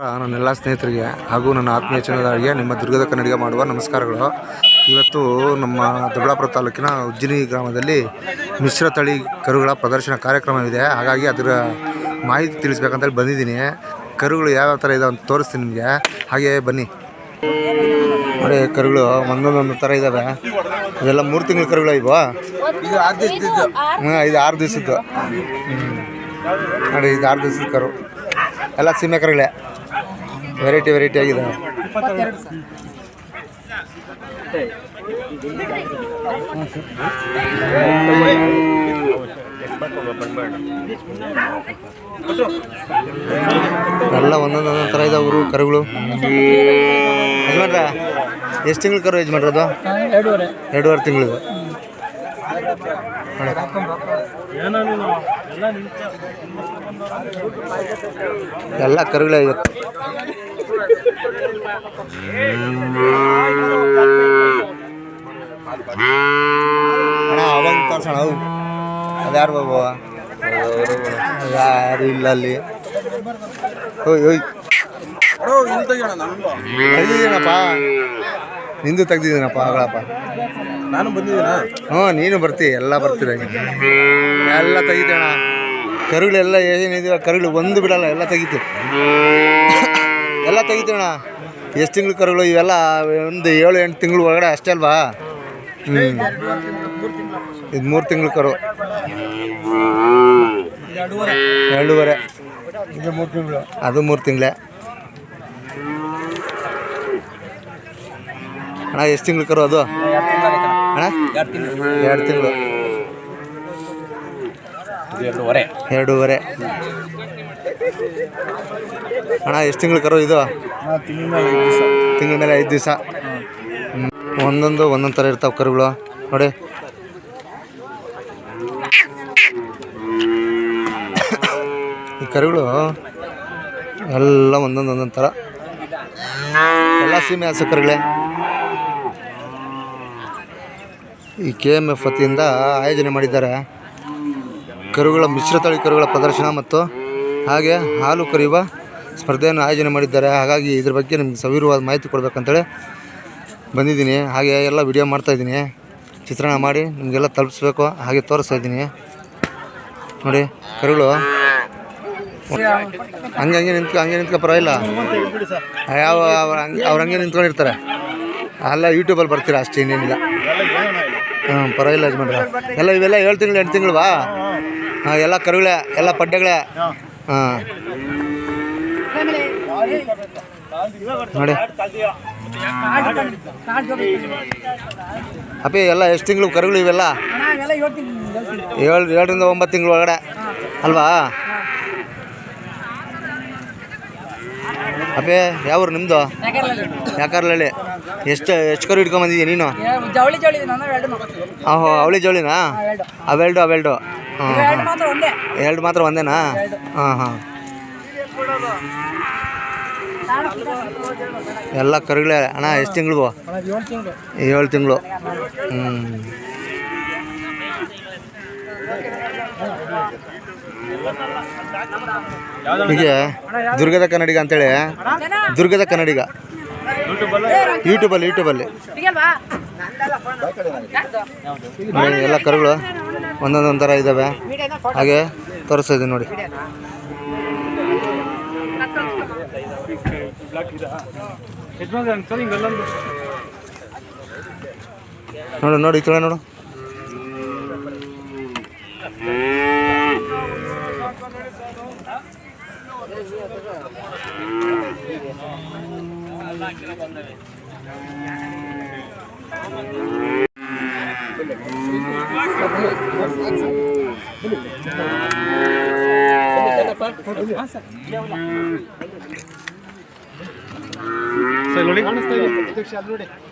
ನನ್ನೆಲ್ಲ ಸ್ನೇಹಿತರಿಗೆ ಹಾಗೂ ನನ್ನ ಆತ್ಮೀಯ ಚಾನಲ್ಗೆ ನಿಮ್ಮ ದುರ್ಗದ ಕನ್ನಡಿಗ ಮಾಡುವ ನಮಸ್ಕಾರಗಳು. ಇವತ್ತು ನಮ್ಮ ದೊಡ್ಡಬಳ್ಳಾಪುರ ತಾಲೂಕಿನ ಉಜ್ಜಿನಿ ಗ್ರಾಮದಲ್ಲಿ ಮಿಶ್ರ ತಳಿ ಕರುಗಳ ಪ್ರದರ್ಶನ ಕಾರ್ಯಕ್ರಮವಿದೆ. ಹಾಗಾಗಿ ಅದರ ಮಾಹಿತಿ ತಿಳಿಸ್ಬೇಕಂತೇಳಿ ಬಂದಿದ್ದೀನಿ. ಕರುಗಳು ಯಾವ್ಯಾವ ಥರ ಇದೆ ಅಂತ ತೋರಿಸ್ತೀನಿ ನಿಮಗೆ. ಹಾಗೆ ಬನ್ನಿ. ನೋಡಿ ಕರುಗಳು ಒಂದೊಂದೊಂದು ಥರ ಇದ್ದಾವೆ ಇದೆಲ್ಲ ಮೂರು ತಿಂಗಳ ಕರುಗಳು ಇವು? ಇದು ಆರು ದಿವಸದ್ದು. ಹ್ಞೂ ಇದು ಆರು ದಿವಸದ್ದು. ಹ್ಞೂ ನೋಡಿ ಇದು ಆರು ದಿವಸದ ಕರು. ಎಲ್ಲ ಸೀಮೆ ಕರುಗಳೇ. ವೆರೈಟಿ ವೆರೈಟಿ ಆಗಿದೆ. ಎಲ್ಲ ಒಂದೊಂದು ಒಂದೊಂದು ಥರ ಇದೆ ಅವರು ಕರುಗಳು. ಯಜಮಾನ್ರ ಎಷ್ಟು ತಿಂಗಳು ಕರು ಯಜಮಾನ್ರ ಅದು ಎರಡೂವರೆ. ಎರಡೂವರೆ ತಿಂಗಳು. ಎಲ್ಲ ಕರುಗಳೇ ಇವತ್ತು ಅಣ್ಣ ಅವಂಗ ತೋರ್ಸೋಣ ಅವು ಅದ್ಯಾರು ಬಾಬು? ಯಾರು ಇಲ್ಲ ಅಲ್ಲಿ. ಹೋಯ್ ಹೋಯ್. ತೆಗ್ದಿದ್ದೀನಪ್ಪ. ನಿಂದು ತೆಗ್ದಿದ್ದೀನಪ್ಪ ಆಗಳಪ್ಪ ನಾನು ಬಂದಿದ್ದೀನ? ಹ್ಞೂ, ನೀನು ಬರ್ತೀ, ಎಲ್ಲ ಬರ್ತೀರ ಎಲ್ಲ ತೆಗಿತೇಣ ಕರುಗಳೆಲ್ಲ ಏನಿದೆಯೋ ಕರುಗಳು ಒಂದು ಬಿಡಲ್ಲ, ಎಲ್ಲ ತೆಗಿತು. ಎಲ್ಲ ತೆಗಿತೇಣ ಎಷ್ಟು ತಿಂಗಳು ಕರುಗಳು, ಇವೆಲ್ಲ ಒಂದು ಏಳು, ಎಂಟು ತಿಂಗಳು ಒಳಗಡೆ ಅಷ್ಟೇ ಅಲ್ವಾ? ಹ್ಞೂ ಇದು ಮೂರು ತಿಂಗಳು ಕರು. ಎರಡೂವರೆ. ಇದು ಮೂರು ತಿಂಗಳು ಅದು ಮೂರು ತಿಂಗಳೇ. ಅಣ್ಣ, ಎಷ್ಟು ತಿಂಗಳು ಕರು ಅದು? ಎರಡು ತಿಂಗಳು. ಎರಡು ತಿಂಗಳು. ಇದು ಎರಡೂವರೆ. ಎರಡೂವರೆ. ಅಣ್ಣ ಎಷ್ಟು ತಿಂಗಳು ಕರು ಇದು? ತಿಂಗಳ ಮೇಲೆ ಐದು ದಿವಸ. ತಿಂಗಳ ಮೇಲೆ ಐದು ದಿವಸ ಒಂದೊಂದು ಒಂದೊಂದು ಥರ ಇರ್ತಾವೆ ಕರುಗಳು. ನೋಡಿ. ಈ ಕರುಗಳು ಎಲ್ಲ ಒಂದೊಂದು ಒಂದೊಂದು ಥರ. ಎಲ್ಲ ಸೀಮೆ ಹಸು ಕರುಗಳೇ. ಈ ಕೆ ಎಂ ಎಫ್ ವತಿಯಿಂದ ಆಯೋಜನೆ ಮಾಡಿದ್ದಾರೆ. ಕರುಗಳ ಮಿಶ್ರತಳಿ ಕರುಗಳ ಪ್ರದರ್ಶನ ಮತ್ತು ಹಾಗೆ ಹಾಲು ಕರೆಯುವ ಸ್ಪರ್ಧೆಯನ್ನು ಆಯೋಜನೆ ಮಾಡಿದ್ದಾರೆ. ಹಾಗಾಗಿ ಇದ್ರ ಬಗ್ಗೆ ನಿಮ್ಗೆ ಸವಿರವಾದ ಮಾಹಿತಿ ಕೊಡಬೇಕಂತೇಳಿ ಬಂದಿದ್ದೀನಿ. ಹಾಗೆ ಎಲ್ಲ ವಿಡಿಯೋ ಮಾಡ್ತಾಯಿದ್ದೀನಿ ಚಿತ್ರಣ ಮಾಡಿ ನಿಮಗೆಲ್ಲ ತಲುಪಿಸ್ಬೇಕು. ಹಾಗೆ ತೋರಿಸ್ತಾ ಇದ್ದೀನಿ. ನೋಡಿ, ಕರುಗಳು. ಹಂಗೆ ಹಂಗೆ ನಿಂತ್ಕೊ ಹಂಗೆ ನಿಂತ್ಕೊ ಪರವಾಗಿಲ್ಲ. ಯಾವ, ಅವ್ರು ಹಂಗೆ ಅವ್ರು ಹಂಗೆ ನಿಂತ್ಕೊಂಡಿರ್ತಾರೆ. ಅಲ್ಲ ಯೂಟ್ಯೂಬಲ್ಲಿ ಬರ್ತೀರಾ ಅಷ್ಟೇ ಇನ್ನೇನಿಲ್ಲ. ಹ್ಞೂ ಪರವಾಗಿಲ್ಲ ಯಜಮಾನ್ರ. ಎಲ್ಲ ಇವೆಲ್ಲ ಏಳು ತಿಂಗಳು ಎಂಟು ತಿಂಗಳು ಬಾ ಹಾಂ ಎಲ್ಲ ಕರುಗಳೇ ಎಲ್ಲ ಪಡ್ಡೆಗಳೇ ಹಾಂ. ನೋಡಿ. ಅಪ್ಪಿ ಎಲ್ಲ ಎಷ್ಟು ತಿಂಗಳು ಕರುಗಳು ಇವೆಲ್ಲ? ಏಳು ಏಳರಿಂದ ಒಂಬತ್ತು ತಿಂಗಳು ಒಳಗಡೆ. ಅಲ್ವಾ? ಅಪ್ಪೇ ಯಾವ್ರು ನಿಮ್ಮದು ಯಾಕಾರ್ಲಳ್ಳಿ ಎಷ್ಟು ಎಷ್ಟು ಕರು ಹಿಡ್ಕೊಂಬಂದಿದ್ಯಾ ನೀನು? ಹಾಂ ಹೋ ಅವಳಿ ಜೋಳಿನಾ ಅವೆಲ್ಡು ಅವೆಲ್ಡು. ಹಾಂ ಎರಡು ಮಾತ್ರ ಒಂದೇ. ಎರಡು ಮಾತ್ರ ಒಂದೇನಾ? ಹಾಂ ಹಾಂ. ಎಲ್ಲ ಕರುಗಳೇ ಅಣ್ಣ ಎಷ್ಟು ತಿಂಗಳು. ಏಳು ತಿಂಗಳು. ಹ್ಞೂ ಹೀಗೆ ದುರ್ಗದ ಕನ್ನಡಿಗ ಅಂತೇಳಿ, ದುರ್ಗದ ಕನ್ನಡಿಗ. ಯೂಟ್ಯೂಬಲ್ಲಿ ಯೂಟ್ಯೂಬಲ್ಲಿ ನೋಡಿ, ಎಲ್ಲ ಕರುಗಳು ಒಂದೊಂದೊಂದು ಥರ ಇದ್ದಾವೆ ಹಾಗೆ ತೋರಿಸ್ತಾ ಇದ್ದೀನಿ ನೋಡಿ. ನೋಡು, ನೋಡಿ, ಈ ಕಡೆ ನೋಡು.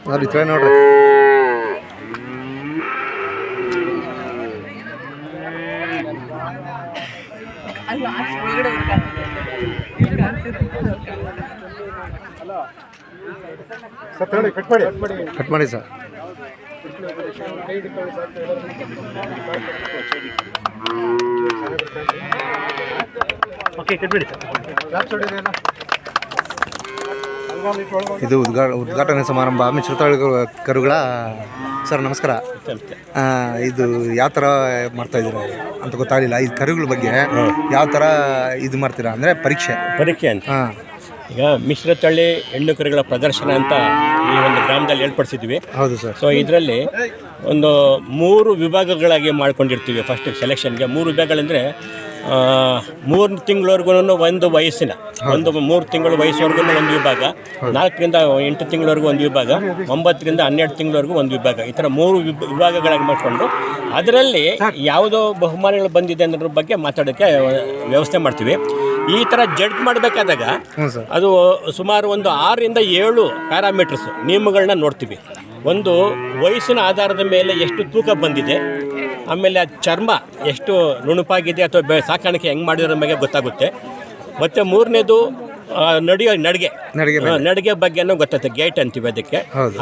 ನೋಡಿ ಈ ಕಡೆ ನೋಡ್ರಿ ಅಲ್ವಾ ಅಷ್ಟು ಒಳಗಡೆ ಕಟ್ ಮಾಡಿ. ಸರ್ ಓಕೆ ಕಟ್ ಕಟ್ಬಿಡಿ ಸರ್ ಇದು ಉದ್ಘಾ ಉದ್ಘಾಟನೆ ಸಮಾರಂಭ ಮಿಶ್ರತಳಿ ಕರುಗಳ ಸರ್ ನಮಸ್ಕಾರ. ಇದು ಯಾವ ಥರ ಮಾಡ್ತಾ ಇದ್ದೀರ ಅಂತ ಗೊತ್ತಾಗಲಿಲ್ಲ. ಈ ಕರುಗಳ ಬಗ್ಗೆ ಯಾವ ಥರ ಇದು ಮಾಡ್ತೀರಾ ಅಂದರೆ ಪರೀಕ್ಷೆ. ಪರೀಕ್ಷೆ ಅಂತ. ಹಾಂ. ಈಗ ಮಿಶ್ರತಳ್ಳಿ ಹೆಣ್ಣು ಕರುಗಳ ಪ್ರದರ್ಶನ ಅಂತ ಈ ಒಂದು ಗ್ರಾಮದಲ್ಲಿ ಏರ್ಪಡಿಸಿದ್ವಿ. ಹೌದು ಸರ್. ಸೊ ಇದರಲ್ಲಿ ಒಂದು ಮೂರು ವಿಭಾಗಗಳಾಗಿ ಮಾಡ್ಕೊಂಡಿರ್ತೀವಿ ಫಸ್ಟ್ ಸೆಲೆಕ್ಷನ್ಗೆ ಮೂರು ವಿಭಾಗಗಳಂದರೆ ಮೂರು ತಿಂಗಳವರೆಗೂ ಒಂದು ವಯಸ್ಸಿನ ಒಂದು ಮೂರು ತಿಂಗಳು ವಯಸ್ಸುವರೆಗೂ ಒಂದು ವಿಭಾಗ ನಾಲ್ಕರಿಂದ ಎಂಟು ತಿಂಗಳವರೆಗೂ ಒಂದು ವಿಭಾಗ ಒಂಬತ್ತರಿಂದ ಹನ್ನೆರಡು ತಿಂಗಳವರೆಗೂ ಒಂದು ವಿಭಾಗ ಈ ಥರ ಮೂರು ವಿಭ- ವಿಭಾಗಗಳಾಗಿ ಮಾಡಿಕೊಂಡು ಅದರಲ್ಲಿ ಯಾವುದೋ ಬಹುಮಾನಗಳು ಬಂದಿದೆ ಅನ್ನೋದ್ರ ಬಗ್ಗೆ ಮಾತಾಡೋಕ್ಕೆ ವ್ಯವಸ್ಥೆ ಮಾಡ್ತೀವಿ. ಈ ಥರ ಜಡ್ಜ್ ಮಾಡಬೇಕಾದಾಗ ಅದು ಸುಮಾರು ಒಂದು ಆರರಿಂದ ಏಳು ಪ್ಯಾರಾಮೀಟರ್ಸ್ ನಿಯಮಗಳನ್ನ ನೋಡ್ತೀವಿ. ಒಂದು ವಯಸ್ಸಿನ ಆಧಾರದ ಮೇಲೆ ಎಷ್ಟು ತೂಕ ಬಂದಿದೆ ಆಮೇಲೆ ಆ ಚರ್ಮ ಎಷ್ಟು ನುಣುಪಾಗಿದೆ ಅಥವಾ ಬೆ ಸಾಕಾಣಿಕೆ ಹೆಂಗೆ ಮಾಡಿದ್ರ ಬಗ್ಗೆ ಗೊತ್ತಾಗುತ್ತೆ. ಮತ್ತು ಮೂರನೇದು ನಡಿಯ ನಡಿಗೆ. ನಡಿಗೆ ಬಗ್ಗೆನೂ ಗೊತ್ತಾಗುತ್ತೆ ಗೇಟ್ ಅಂತೀವಿ ಅದಕ್ಕೆ.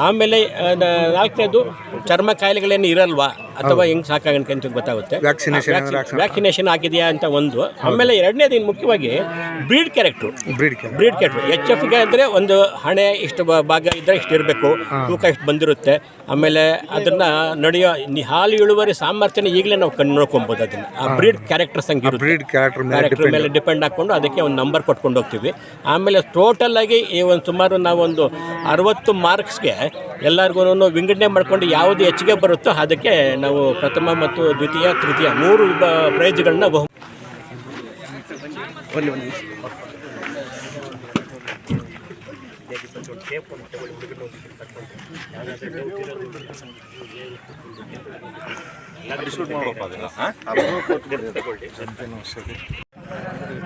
ಆಮೇಲೆ ನಾಲ್ಕನೇದು ಚರ್ಮ ಕಾಯಿಲೆಗಳೇನು ಇರಲ್ವಾ? ಅಥವಾ ಹೆಂಗ್ ಸಾಕಾಗಣಕ್ಕೆ ಅಂತ ಗೊತ್ತಾಗುತ್ತೆ? Vaccination ಏನಾದ್ರು ಹಾಕ್ಸ- ವ್ಯಾಕ್ಸಿನೇಷನ್ ಆಗಿದೆಯಾ ಅಂತ ಒಂದು. ಆಮೇಲೆ ಎರಡನೇ ದಿನ ಮುಖ್ಯವಾಗಿ ಬ್ರೀಡ್ ಕ್ಯಾರೆಕ್ಟ್ರು ಬ್ರೀಡ್ ಬ್ರೀಡ್ ಕ್ಯಾಟ್ರು ಎಚ್ ಎಫ್ಗೆ ಅಂದರೆ ಒಂದು ಹಣೆ ಇಷ್ಟು ಬ- ಭಾಗ ಇದ್ದರೆ ಇಷ್ಟು ಇರಬೇಕು. ತೂಕ ಇಷ್ಟು ಬಂದಿರುತ್ತೆ. ಆಮೇಲೆ ಅದನ್ನು ನಡೆಯೋ ನಿ- ಹಾಲು ಇಳುವರಿ ಸಾಮರ್ಥ್ಯನ ಈಗಲೇ ನಾವು ಕಣ್ಣು ನೋಡ್ಕೊಬೋದು ಅದನ್ನು. ಆ ಬ್ರೀಡ್ ಕ್ಯಾರೆಕ್ಟರ್ಸ್ ಹಂಗೆ ಇರುತ್ತೆ. ಬ್ರೀಡ್ ಕ್ಯಾರೆಕ್ಟರ್ ಮೇಲೆ ಕ್ಯಾರೆಕ್ಟರ್ ಮೇಲೆ ಡಿಪೆಂಡ್ ಹಾಕೊಂಡು ಅದಕ್ಕೆ ಒಂದು ನಂಬರ್ ಕೊಟ್ಕೊಂಡು ಹೋಗ್ತೀವಿ. ಆಮೇಲೆ ಟೋಟಲ್ ಆಗಿ ಈ ಒಂದು ಸುಮಾರು ನಾವೊಂದು ಅರವತ್ತು ಮಾರ್ಕ್ಸ್ಗೆ ಎಲ್ಲರಿಗೂ ವಿಂಗಡಣೆ ಮಾಡ್ಕೊಂಡು ಯಾವುದು ಹೆಚ್ಚಿಗೆ ಬರುತ್ತೋ ಅದಕ್ಕೆ ನಾವು ಪ್ರಥಮ ಮತ್ತು ದ್ವಿತೀಯ ತೃತೀಯ ಮೂರು ಪ್ರೈಜ್ಗಳನ್ನ ಬಹು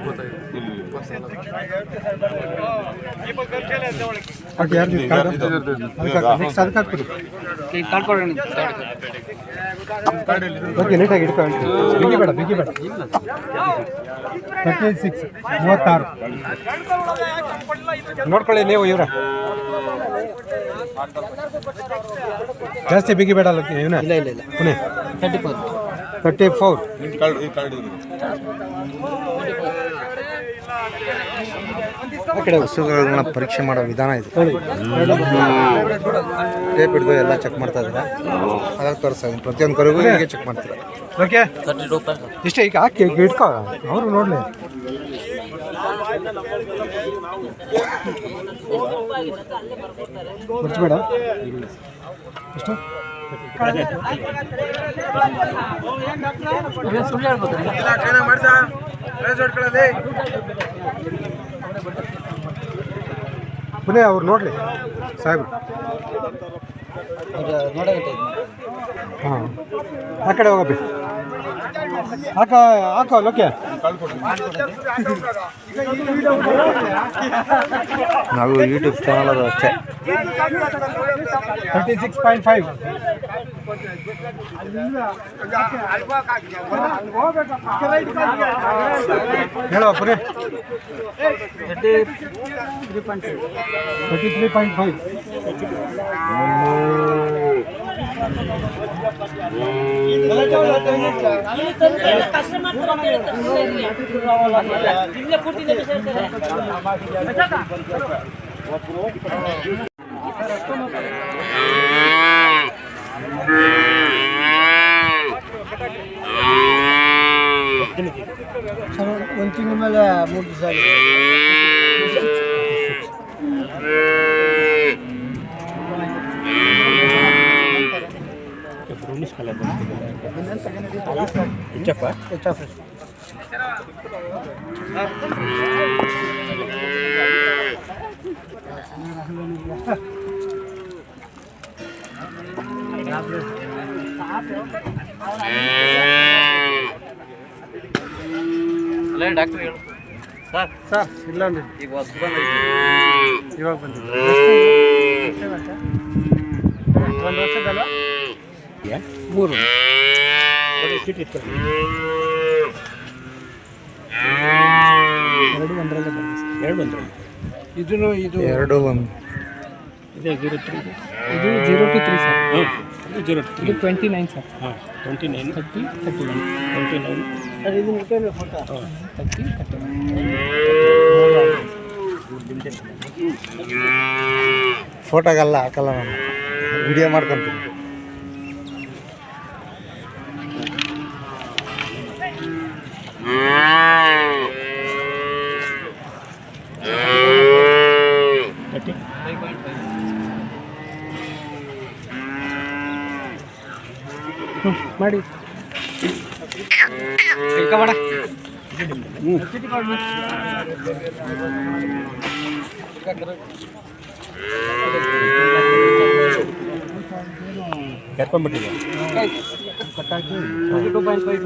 ಹಾಕ್ಬಿಡಿ ಓಕೆ ನೀಟಾಗಿ ಇಟ್ಕೊಂಡು ಬಿಗಿ ಬೇಡ ಬಿಗಿ ಬೇಡ. ತರ್ಟಿ ಸಿಕ್ಸ್ ಮೂವತ್ತಾರು. ನೋಡ್ಕೊಳ್ಳಿ ನೀವು ಇವರ. ಜಾಸ್ತಿ ಬಿಗಿ ಬೇಡ ಅಲ್ಲ ಇವನ? ಇಲ್ಲ ಇಲ್ಲ ಇಲ್ಲ. Pune. Thirty four thirty four. ಹಸುಗಳನ್ನ ಪರೀಕ್ಷೆ ಮಾಡೋ ವಿಧಾನ ಇದು. ಟೇಪ್ ಹಿಡಿದು ಎಲ್ಲ ಚೆಕ್ ಮಾಡ್ತಾ ಇದ್ದಾರೆ? ಅದಕ್ಕೆ ತೋರಿಸ್ತಾ ಪ್ರತಿಯೊಂದು ಕರೆಗೂ ಹೀಗೆ ಚೆಕ್ ಮಾಡ್ತಾರೆ? ಓಕೆ. ಇಷ್ಟೇ ಈಗ ಹಾಕಿ ಈಗ ಇಟ್ಕೋ. ಅವರು ನೋಡಲಿ. ಮುಚ್ಚಬೇಡ ಎಷ್ಟು? ಪುನಃ ಅವ್ರು ನೋಡಲಿ. ಸಾಹೇಬ್ರು. ಹಾಂ. ಆ ಕಡೆ ಹೋಗಪ್ಪಿ. ಹಾಕ ಹಾಕೋ ಲೋಕೆ. ನಾವು ಯೂಟ್ಯೂಬ್ ಚಾನಲ್ ಅದು ಅಷ್ಟೇ. ತರ್ಟಿ ಸಿಕ್ಸ್ ಪಾಯಿಂಟ್ ಫೈವ್ ಹೇಳುವ ಪುರೇ ತರ್ಟಿ ತ್ರೀ ಪಾಯಿಂಟ್ ಫೈವ್ ಒಂದು ತಿಂಗಳ ಮೇಲೆ ಮೂರು ದಿವಸ ಹೆಚ್ಚಪ್ಪ ಸರ್ ಇಲ್ಲ ಅಂದ್ರೆ. ಇವಾಗ ಬಂದಿದೆ. ಒಂದು ವರ್ಷದಲ್ಲ ಮೂರು. ಎರಡು ಒಂದರಲ್ಲೇ ಬಂದ ಎರಡು ಒಂದರಲ್ಲಿ. ಇದನ್ನು ಇದು ಎರಡು ಒಂದು. ಇದೇ ಜೀರೋ ತ್ರೀ ಇದು ಜೀರೋ ಟು ತ್ರೀ ಸರ್ ಇದು ಜೀರೋ ತ್ರೀ ಇದು ಟ್ವೆಂಟಿ ನೈನ್ ಸರ್ ಹಾಂ twenty nine thirty thirty one twenty nine sir ಇದು ಮುಖ್ಯ ಫೋಟೋ ತರ್ಟಿ ಒನ್ ಫೋಟೋಗೆಲ್ಲ ಹಾಕಲ್ಲ ನಾನು. ವಿಡಿಯೋ ಮಾಡ್ಕೊತೀನಿ ತರ್ಟಿ ಮಾಡಿ. ಇಳ್ಕೊಬೇಡ ಕರ್ಕೊಂಡ್ಬಿಟ್ಟಿದೆ ಟೂ ಪಾಯಿಂಟ್ ಫೈವ್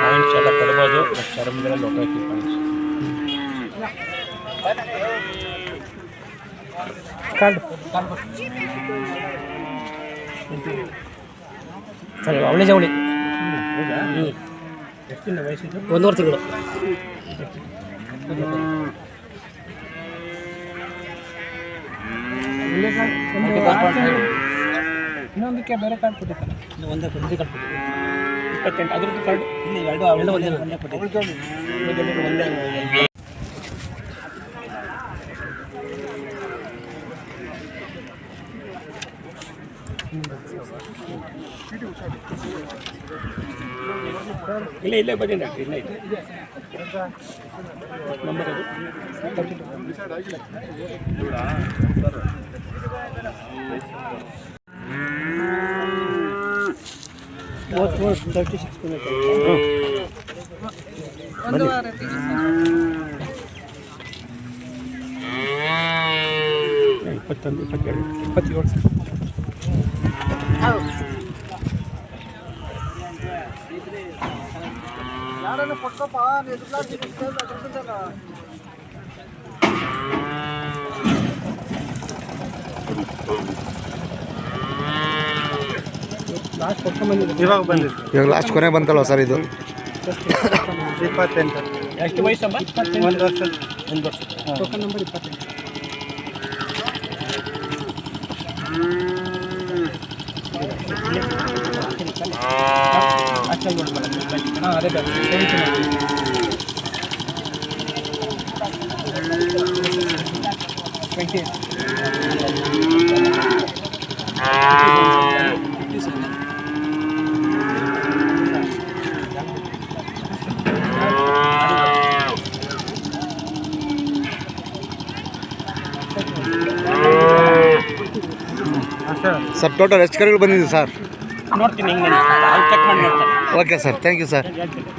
ಪಾಯಿಂಟ್ಸ್ ಎಲ್ಲ ಕೊಡ್ಬೋದು ಚರ್ಮದಲ್ಲಿ ಹೊಟ್ಟೋಯ್ತು ಪಾಯಿಂಟ್ಸ್ ಕಾರ್ಡ್ ಸರಿ ಅವಳಿ ಜವಳಿ. ಒಂದೂವರೆ ತಿಂಗಳು. ಇನ್ನೊಂದಕ್ಕೆ ಬೇರೆ ಕಾರ್ಡ್ ಒಂದೇ ಒಂದೇ ಕಾರ್ಡ್ ಇಪ್ಪತ್ತೆಂಟು. ಅದ್ರದ್ದು ಕಾರ್ಡ್ ಇಲ್ಲಿ ಎರಡು ಎರಡು ಒಂದೇ ಒಂದೇ ಕೊಟ್ಟಿದ್ದೀವಿ ಒಂದೇ ಇಲ್ಲ ಇಲ್ಲೇ ಬನ್ನಿ ಡಾಕ್ಟ್ರಿ ಇಲ್ಲೇ ಇದೆ ನಂಬರ್ ಅದು. ತರ್ಟಿ ಸಿಕ್ಸ್ ಒಂದು ವಾರ ತಿಂಗಳು ಇಪ್ಪತ್ತೊಂದು ಇಪ್ಪತ್ತೆರಡು ಇಪ್ಪತ್ತೇಳು. ಹೌದು ಲಾಸ್ಟ್ ಕೊಟ್ಕೊಂಡ್ಬಂದಿದ್ದು ಇವಾಗ ಬಂದಿದ್ದು ಇವಾಗ ಲಾಸ್ಟ್ ಕೊನೆ ಬಂತಲ್ವ ಸರ್ ಇದು ಇಪ್ಪತ್ತೆಂಟು ಎಷ್ಟು ವಯಸ್ಸಮ್ಮ ಒಂದು ವರ್ಷ ಒಂದು ವರ್ಷ ಟೋಕನ್ ನಂಬರ್ ಇಪ್ಪತ್ತೆಂಟು ಅಷ್ಟಲ್ಲಿ ನೋಡ್ಬೇಡ ಹಾಂ ಅದೇ ಸೆವೆಂಟೀನ್ ಟ್ವೆಂಟಿ ಸರ್ ಟೋಟಲ್ ಎಷ್ಟು ಕರೆಗಳು ಬಂದಿದೆ ಸರ್ ನೋಡ್ತೀನಿ ಹಿಂಗೆ ಚೆಕ್ ಮಾಡಿ ನೋಡ್ತಾರೆ okay sir thank you sir ಹೇಳ್ತೀನಿ